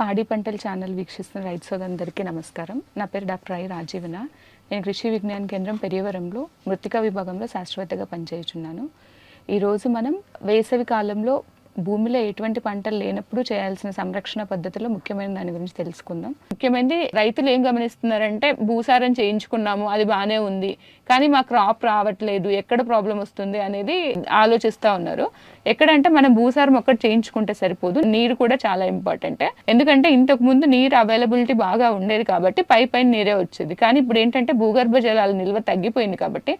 పాడి పంటల ఛానల్ వీక్షిస్తున్న రైతు సోదరులందరికీ నమస్కారం. నా పేరు డాక్టర్ ఐ రాజీవన. నేను కృషి విజ్ఞాన కేంద్రం పెరియవరంలో మృతికా విభాగంలో శాస్త్రవేత్తగా పనిచేయుచున్నాను. ఈరోజు మనం వేసవి కాలంలో భూమిలో ఎటువంటి పంటలు లేనప్పుడు చేయాల్సిన సంరక్షణ పద్ధతిలో ముఖ్యమైన దాని గురించి తెలుసుకుందాం. ముఖ్యమైనది రైతులు ఏం గమనిస్తున్నారంటే భూసారం చేయించుకున్నాము అది బాగానే ఉంది కానీ మా క్రాప్ రావట్లేదు ఎక్కడ ప్రాబ్లం వస్తుంది అనేది ఆలోచిస్తూ ఉన్నారు. ఎక్కడంటే మనం భూసారం ఒక్కటి చేయించుకుంటే సరిపోదు నీరు కూడా చాలా ఇంపార్టెంట్ ఎందుకంటే ఇంతకు ముందు నీరు అవైలబిలిటీ బాగా ఉండేది కాబట్టి పై పైన నీరే వచ్చేది. కానీ ఇప్పుడు ఏంటంటే భూగర్భ జలాల నిల్వ తగ్గిపోయింది కాబట్టి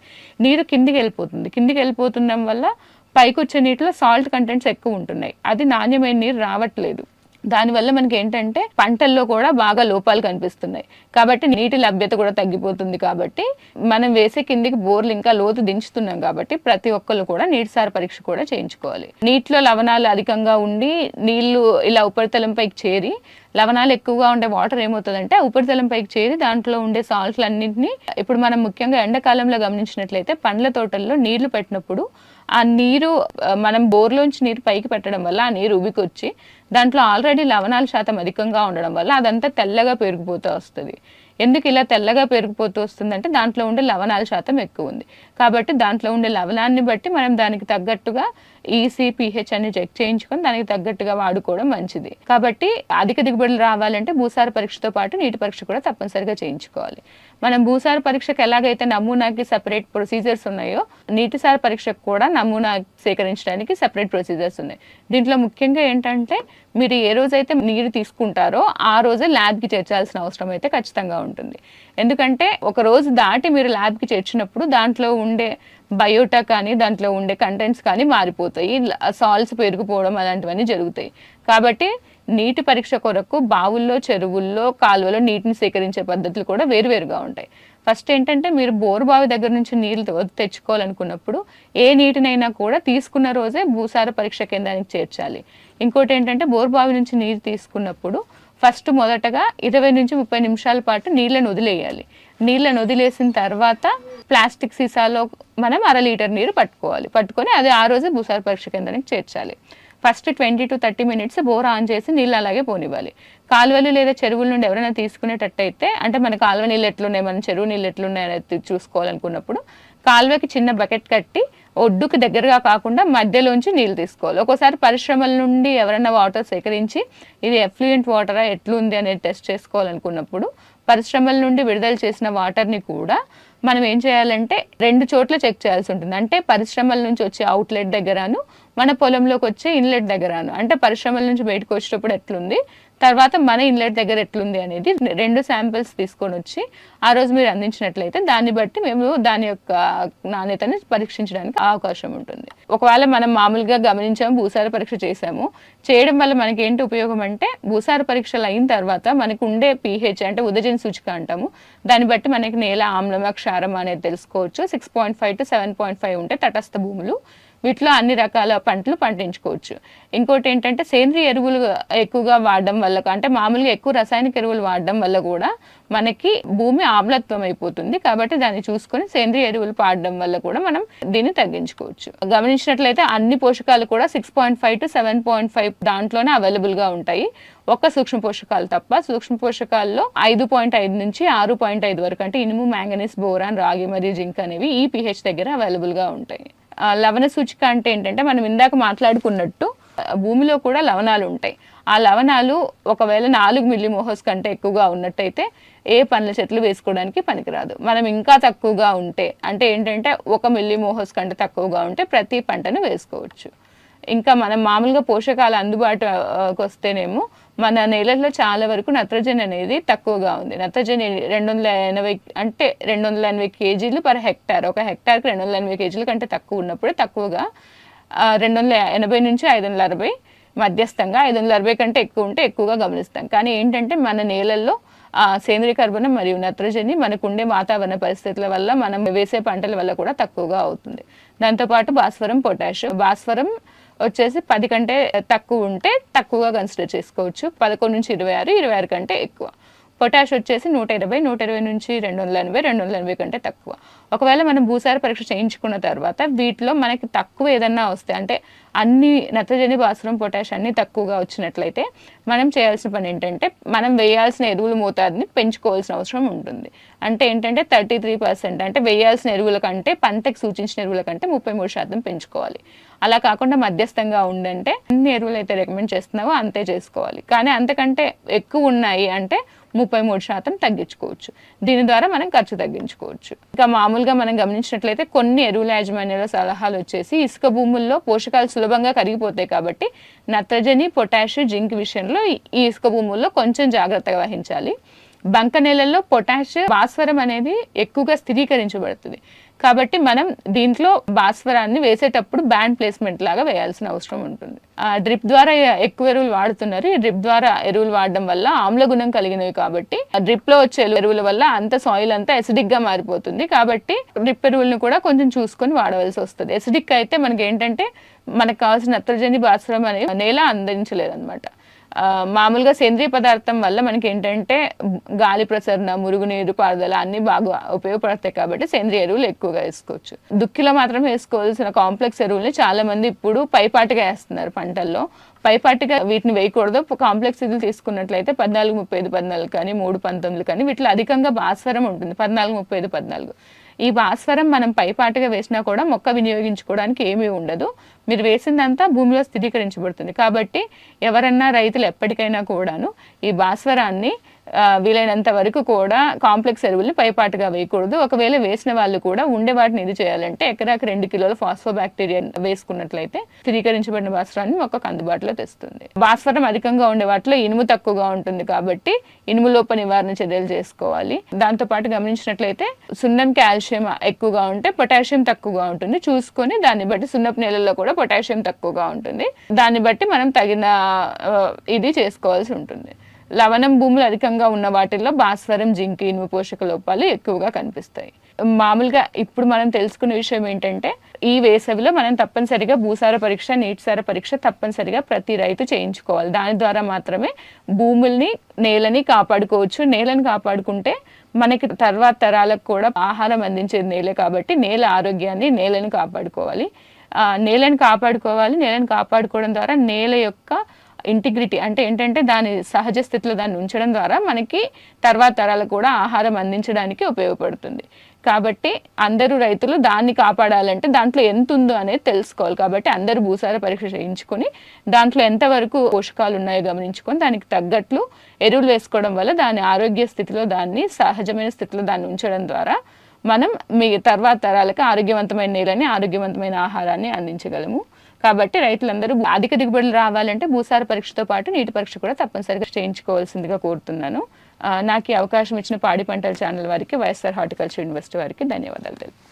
నీరు కిందికి వెళ్ళిపోతుంది. కిందికి వెళ్ళిపోతుండడం వల్ల పైకి వచ్చే నీటిలో సాల్ట్ కంటెంట్స్ ఎక్కువ ఉంటున్నాయి. అది నాణ్యమైన నీరు రావట్లేదు. దానివల్ల మనకి ఏంటంటే పంటల్లో కూడా బాగా లోపాలు కనిపిస్తున్నాయి. కాబట్టి నీటి లభ్యత కూడా తగ్గిపోతుంది కాబట్టి మనం వేసే కిందికి బోర్లు ఇంకా లోతు దించుతున్నాం కాబట్టి ప్రతి ఒక్కరు కూడా నీటి సార పరీక్ష కూడా చేయించుకోవాలి. నీటిలో లవణాలు అధికంగా ఉండి నీళ్ళు ఇలా ఉపరితలంపైకి చేరి లవణాలు ఎక్కువగా ఉండే వాటర్ ఏమవుతుందంటే ఉపరితలం పైకి చేరి దాంట్లో ఉండే సాల్ట్లు అన్నింటినీ ఇప్పుడు మనం ముఖ్యంగా ఎండాకాలంలో గమనించినట్లయితే పండ్ల తోటల్లో నీళ్ళు పెట్టినప్పుడు ఆ నీరు మనం బోర్లోంచి నీరు పైకి పెట్టడం వల్ల ఆ నీరు ఉబికొచ్చి దాంట్లో ఆల్రెడీ లవణాల శాతం అధికంగా ఉండడం వల్ల అదంతా తెల్లగా పెరిగిపోతూ వస్తుంది. ఎందుకు ఇలా తెల్లగా పెరిగిపోతూ వస్తుందంటే దాంట్లో ఉండే లవణాల శాతం ఎక్కువ ఉంది. కాబట్టి దాంట్లో ఉండే లవణాన్ని బట్టి మనం దానికి తగ్గట్టుగా ఈసీపీహెచ్ అని చెక్ చేయించుకొని దానికి తగ్గట్టుగా వాడుకోవడం మంచిది. కాబట్టి అధిక దిగుబడులు రావాలంటే భూసార పరీక్షతో పాటు నీటి పరీక్ష కూడా తప్పనిసరిగా చేయించుకోవాలి. మనం భూసార పరీక్షకు ఎలాగైతే నమూనాకి సపరేట్ ప్రొసీజర్స్ ఉన్నాయో నీటిసార పరీక్షకు కూడా నమూనా సేకరించడానికి సపరేట్ ప్రొసీజర్స్ ఉన్నాయి. దీంట్లో ముఖ్యంగా ఏంటంటే మీరు ఏ రోజైతే నీరు తీసుకుంటారో ఆ రోజే ల్యాబ్కి చేర్చాల్సిన అవసరం అయితే ఖచ్చితంగా ఉంటుంది. ఉంటుంది. ఎందుకంటే ఒక రోజు దాటి మీరు ల్యాబ్కి చేర్చినప్పుడు దాంట్లో ఉండే బయోటా కానీ దాంట్లో ఉండే కంటెంట్స్ కానీ మారిపోతాయి. సాల్ట్స్ పెరిగిపోవడం అలాంటివన్నీ జరుగుతాయి. కాబట్టి నీటి పరీక్ష కొరకు బావుల్లో చెరువుల్లో కాలువలో నీటిని సేకరించే పద్ధతులు కూడా వేరువేరుగా ఉంటాయి. ఫస్ట్ ఏంటంటే మీరు బోరు బావి దగ్గర నుంచి నీళ్ళు తెచ్చుకోవాలనుకున్నప్పుడు ఏ నీటినైనా కూడా తీసుకున్న రోజే భూసార పరీక్ష కేంద్రానికి చేర్చాలి. ఇంకోటి ఏంటంటే బోరు బావి నుంచి నీరు తీసుకున్నప్పుడు ఫస్ట్ మొదటగా ఇరవై నుంచి ముప్పై నిమిషాల పాటు నీళ్ళను వదిలేయాలి. నీళ్ళను వదిలేసిన తర్వాత ప్లాస్టిక్ సీసాలో మనం అర లీటర్ నీరు పట్టుకోవాలి. పట్టుకొని అది ఆ రోజు భూసార పరీక్ష కేంద్రానికి చేర్చాలి. First twenty to thirty minutes bore on చేసి నీళ్ళు అలాగే పోనివ్వాలి. కాలువలు లేదా చెరువుల నుండి ఎవరైనా తీసుకునేటట్టయితే అంటే మన కాలువ నీళ్ళు ఎట్లున్నాయి మన చెరువు నీళ్ళు ఎట్లున్నాయి అనేది చూసుకోవాలనుకున్నప్పుడు కాలువకి చిన్న బకెట్ కట్టి ఒడ్డుకు దగ్గరగా కాకుండా మధ్యలోంచి నీళ్ళు తీసుకోవాలి. ఒక్కోసారి పరిశ్రమల నుండి ఎవరైనా వాటర్ సేకరించి ఇది ఎఫ్లూయెంట్ వాటరా ఎట్లుంది అనేది టెస్ట్ చేసుకోవాలనుకున్నప్పుడు పరిశ్రమల నుండి విడుదల చేసిన వాటర్ని కూడా మనం ఏం చేయాలంటే రెండు చోట్ల చెక్ చేయాల్సి ఉంటుంది. అంటే పరిశ్రమల నుంచి వచ్చే అవుట్లెట్ దగ్గరను మన పొలంలోకి వచ్చే ఇన్లెట్ దగ్గరను. అంటే పరిశ్రమల నుంచి బయటకు వచ్చేటప్పుడు ఎట్లుంది? తర్వాత మన ఇన్లెట్ దగ్గర ఎట్లుంది అనేది రెండు శాంపిల్స్ తీసుకొని వచ్చి ఆ రోజు మీరు అందించినట్లయితే దాన్ని బట్టి మేము దాని యొక్క నాణ్యతని పరీక్షించడానికి అవకాశం ఉంటుంది. ఒకవేళ మనం మామూలుగా గమనించాము భూసార పరీక్ష చేసాము చేయడం వల్ల మనకి ఏంటి ఉపయోగం అంటే భూసార పరీక్షలు అయిన తర్వాత మనకు ఉండే పీహెచ్ అంటే ఉదజన సూచిక అంటాము. దాన్ని బట్టి మనకి నేల ఆమ్లమ క్షారం అనేది తెలుసుకోవచ్చు. Six point five to seven point five ఉంటే తటస్థ భూములు. వీటిలో అన్ని రకాల పంటలు పండించుకోవచ్చు. ఇంకోటి ఏంటంటే సేంద్రియ ఎరువులు ఎక్కువగా వాడడం వల్ల అంటే మామూలుగా ఎక్కువ రసాయనిక ఎరువులు వాడడం వల్ల కూడా మనకి భూమి ఆమ్లత్వం అయిపోతుంది. కాబట్టి దాన్ని చూసుకొని సేంద్రియ ఎరువులు పాడడం వల్ల కూడా మనం దీన్ని తగ్గించుకోవచ్చు. గమనించినట్లయితే అన్ని పోషకాలు కూడా six point five to seven point five దాంట్లోనే అవైలబుల్గా ఉంటాయి. ఒక్క సూక్ష్మ పోషకాలు తప్ప సూక్ష్మ పోషకాల్లో ఐదు పాయింట్ ఐదు నుంచి ఆరు పాయింట్ ఐదు వరకు అంటే ఇనుము మ్యాంగనీస్ బోరాన్ రాగి మరియు జింక్ అనేవి ఈ పిహెచ్ దగ్గర అవైలబుల్గా ఉంటాయి. లవణ సూచిక అంటే ఏంటంటే మనం ఇందాక మాట్లాడుకున్నట్టు భూమిలో కూడా లవణాలు ఉంటాయి. ఆ లవణాలు ఒకవేళ నాలుగు మిల్లీ మోహోస్ కంటే ఎక్కువగా ఉన్నట్టయితే ఏ పండ్ల చెట్లు వేసుకోవడానికి పనికిరాదు. మనం ఇంకా తక్కువగా ఉంటే అంటే ఏంటంటే ఒక మిల్లీ మోహోస్ కంటే తక్కువగా ఉంటే ప్రతి పంటను వేసుకోవచ్చు. ఇంకా మనం మామూలుగా పోషకాలు అందుబాటుకి వస్తేనేమో మన నేలల్లో చాలా వరకు నత్రజని అనేది తక్కువగా ఉంది. నత్రజని రెండు వందల ఎనభై అంటే రెండు వందల ఎనభై కేజీలు పర్ హెక్టార్. ఒక హెక్టార్కి రెండు వందల ఎనభై కేజీల కంటే తక్కువ ఉన్నప్పుడు తక్కువగా రెండు వందల ఎనభై నుంచి ఐదు వందల అరవై మధ్యస్థంగా ఐదు వందల అరవై కంటే ఎక్కువ ఉంటే ఎక్కువగా గమనిస్తాం. కానీ ఏంటంటే మన నేలల్లో సేంద్రియ కర్బనం మరియు నత్రజని మనకు ఉండే వాతావరణ పరిస్థితుల వల్ల మనం వేసే పంటల వల్ల కూడా తక్కువగా అవుతుంది. దాంతోపాటు భాస్వరం పొటాషియం. భాస్వరం వచ్చేసి పది కంటే తక్కువ ఉంటే తక్కువగా కన్సిడర్ చేసుకోవచ్చు. పదకొండు నుంచి ఇరవై ఆరు ఇరవై ఆరు కంటే ఎక్కువ. పొటాష్ వచ్చేసి నూట ఇరవై నూట ఇరవై నుంచి రెండు వందల ఎనభై రెండు వందల ఎనభై కంటే తక్కువ. ఒకవేళ మనం భూసార పరీక్ష చేయించుకున్న తర్వాత వీటిలో మనకి తక్కువ ఏదన్నా వస్తే అంటే అన్ని నత్రజని భాస్వరం పొటాష్ అన్ని తక్కువగా వచ్చినట్లయితే మనం చేయాల్సిన పని ఏంటంటే మనం వేయాల్సిన ఎరువుల మోతాదుని పెంచుకోవాల్సిన అవసరం ఉంటుంది. అంటే ఏంటంటే థర్టీ త్రీ పర్సెంట్ అంటే వేయాల్సిన ఎరువుల కంటే పంటకు సూచించిన ఎరువుల కంటే ముప్పై మూడు శాతం పెంచుకోవాలి. అలా కాకుండా మధ్యస్థంగా ఉండంటే అన్ని ఎరువులు అయితే రికమెండ్ చేస్తున్నావో అంతే చేసుకోవాలి. కానీ అంతకంటే ఎక్కువ ఉన్నాయి అంటే ముప్పై మూడు శాతం తగ్గించుకోవచ్చు. దీని ద్వారా మనం ఖర్చు తగ్గించుకోవచ్చు. ఇంకా మామూలుగా మనం గమనించినట్లయితే కొన్ని ఎరువుల యాజమాన్యాల సలహాలు వచ్చేసి ఇసుక భూముల్లో పోషకాలు సులభంగా కరిగిపోతాయి కాబట్టి నత్రజని పొటాషియం జింక్ విషయంలో ఈ ఇసుక భూముల్లో కొంచెం జాగ్రత్తగా వహించాలి. బంక నేలల్లో పొటాష్ భాస్వరం అనేది ఎక్కువగా స్థిరీకరించబడుతుంది. కాబట్టి మనం దీంట్లో భాస్వరాన్ని వేసేటప్పుడు బ్యాండ్ ప్లేస్మెంట్ లాగా వేయాల్సిన అవసరం ఉంటుంది. ఆ డ్రిప్ ద్వారా ఎక్కువ ఎరువులు వాడుతున్నారు. ఈ డ్రిప్ ద్వారా ఎరువులు వాడడం వల్ల ఆమ్ల గుణం కలిగినవి కాబట్టి ఆ డ్రిప్లో వచ్చే ఎరువుల వల్ల అంత సాయిల్ అంతా ఎసిడిక్గా మారిపోతుంది. కాబట్టి డ్రిప్ ఎరువులను కూడా కొంచెం చూసుకొని వాడవలసి వస్తుంది. ఎసిడిక్ అయితే మనకి ఏంటంటే మనకు కావాల్సిన నత్రజని భాస్వరం అనేది నేల అందించలేదన్నమాట. మామూలుగా సేంద్రియ పదార్థం వల్ల మనకి ఏంటంటే గాలి ప్రసరణ మురుగునీరు పారుదల అన్ని బాగా ఉపయోగపడతాయి కాబట్టి సేంద్రియ ఎరువులు ఎక్కువగా వేసుకోవచ్చు. దుక్కిలో మాత్రం వేసుకోవాల్సిన కాంప్లెక్స్ ఎరువుల్ని చాలా మంది ఇప్పుడు పైపాటిగా వేస్తున్నారు పంటల్లో. పైపాటిగా వీటిని వేయకూడదు. కాంప్లెక్స్ ఇది తీసుకున్నట్లయితే పద్నాలుగు ముప్పై ఐదు పద్నాలుగు కానీ మూడు పంతొమ్మిది కానీ వీటిలో అధికంగా భాస్వరం ఉంటుంది. పద్నాలుగు ముప్పై ఐదు పద్నాలుగు. ఈ భాస్వరం మనం పైపాటుగా వేసినా కూడా మొక్క వినియోగించుకోవడానికి ఏమీ ఉండదు. మీరు వేసిందంతా భూమిలో స్థిరీకరించబడుతుంది. కాబట్టి ఎవరన్నా రైతులు ఎప్పటికైనా కూడాను ఈ భాస్వరాన్ని వీలైనంత వరకు కూడా కాంప్లెక్స్ ఎరువుల్ని పైపాటుగా వేయకూడదు. ఒకవేళ వేసిన వాళ్ళు కూడా ఉండే వాటిని ఇది చేయాలంటే ఎకరాకి రెండు కిలోల ఫాస్ఫోబాక్టీరియా వేసుకున్నట్లయితే స్థిరీకరించబడిన భాస్వరాన్ని మొక్కకు అందుబాటులో తెస్తుంది. భాస్వరం అధికంగా ఉండే వాటిలో ఇనుము తక్కువగా ఉంటుంది కాబట్టి ఇనుము లోప నివారణ చర్యలు చేసుకోవాలి. దాంతో పాటు గమనించినట్లయితే సున్నం కాల్షియం ఎక్కువగా ఉంటే పొటాషియం తక్కువగా ఉంటుంది. చూసుకొని దాన్ని బట్టి సున్నపు నేలల్లో కూడా పొటాషియం తక్కువగా ఉంటుంది. దాన్ని బట్టి మనం తగిన ఇది చేసుకోవాల్సి ఉంటుంది. లవణం భూములు అధికంగా ఉన్న వాటిల్లో భాస్వరం జింక్ ఇనుము పోషక లోపాలు ఎక్కువగా కనిపిస్తాయి. మామూలుగా ఇప్పుడు మనం తెలుసుకునే విషయం ఏంటంటే ఈ వేసవిలో మనం తప్పనిసరిగా భూసార పరీక్ష నీటిసార పరీక్ష తప్పనిసరిగా ప్రతి రైతు చేయించుకోవాలి. దాని ద్వారా మాత్రమే భూముల్ని నేలని కాపాడుకోవచ్చు. నేలని కాపాడుకుంటే మనకి తర్వాత తరాలకు కూడా ఆహారం అందించేది నేలే కాబట్టి నేల ఆరోగ్యాన్ని నేలని కాపాడుకోవాలి. నేలను కాపాడుకోవాలి. నేలను కాపాడుకోవడం ద్వారా నేల యొక్క ఇంటిగ్రిటీ అంటే ఏంటంటే దాని సహజ స్థితిలో దాన్ని ఉంచడం ద్వారా మనకి తర్వాత తరాలకు కూడా ఆహారం అందించడానికి ఉపయోగపడుతుంది. కాబట్టి అందరూ రైతులు దాన్ని కాపాడాలంటే దాంట్లో ఎంత ఉందో అనేది తెలుసుకోవాలి. కాబట్టి అందరూ భూసార పరీక్ష చేయించుకొని దాంట్లో ఎంతవరకు పోషకాలు ఉన్నాయో గమనించుకొని దానికి తగ్గట్లు ఎరువులు వేసుకోవడం వల్ల దాని ఆరోగ్య స్థితిలో దాన్ని సహజమైన స్థితిలో దాన్ని ఉంచడం ద్వారా మనం మీ తర్వాత తరాలకు ఆరోగ్యవంతమైన నేలని ఆరోగ్యవంతమైన ఆహారాన్ని అందించగలము. కాబట్టి రైతులందరూ అధిక దిగుబడులు రావాలంటే భూసార పరీక్షతో పాటు నీటి పరీక్ష కూడా తప్పనిసరిగా చేయించుకోవాల్సిందిగా కోరుతున్నాను. నాకు ఈ అవకాశం ఇచ్చిన పాడి పంటల ఛానల్ వారికి వైఎస్ఆర్ హార్టికల్చర్ యూనివర్సిటీ వారికి ధన్యవాదాలు తెలుపు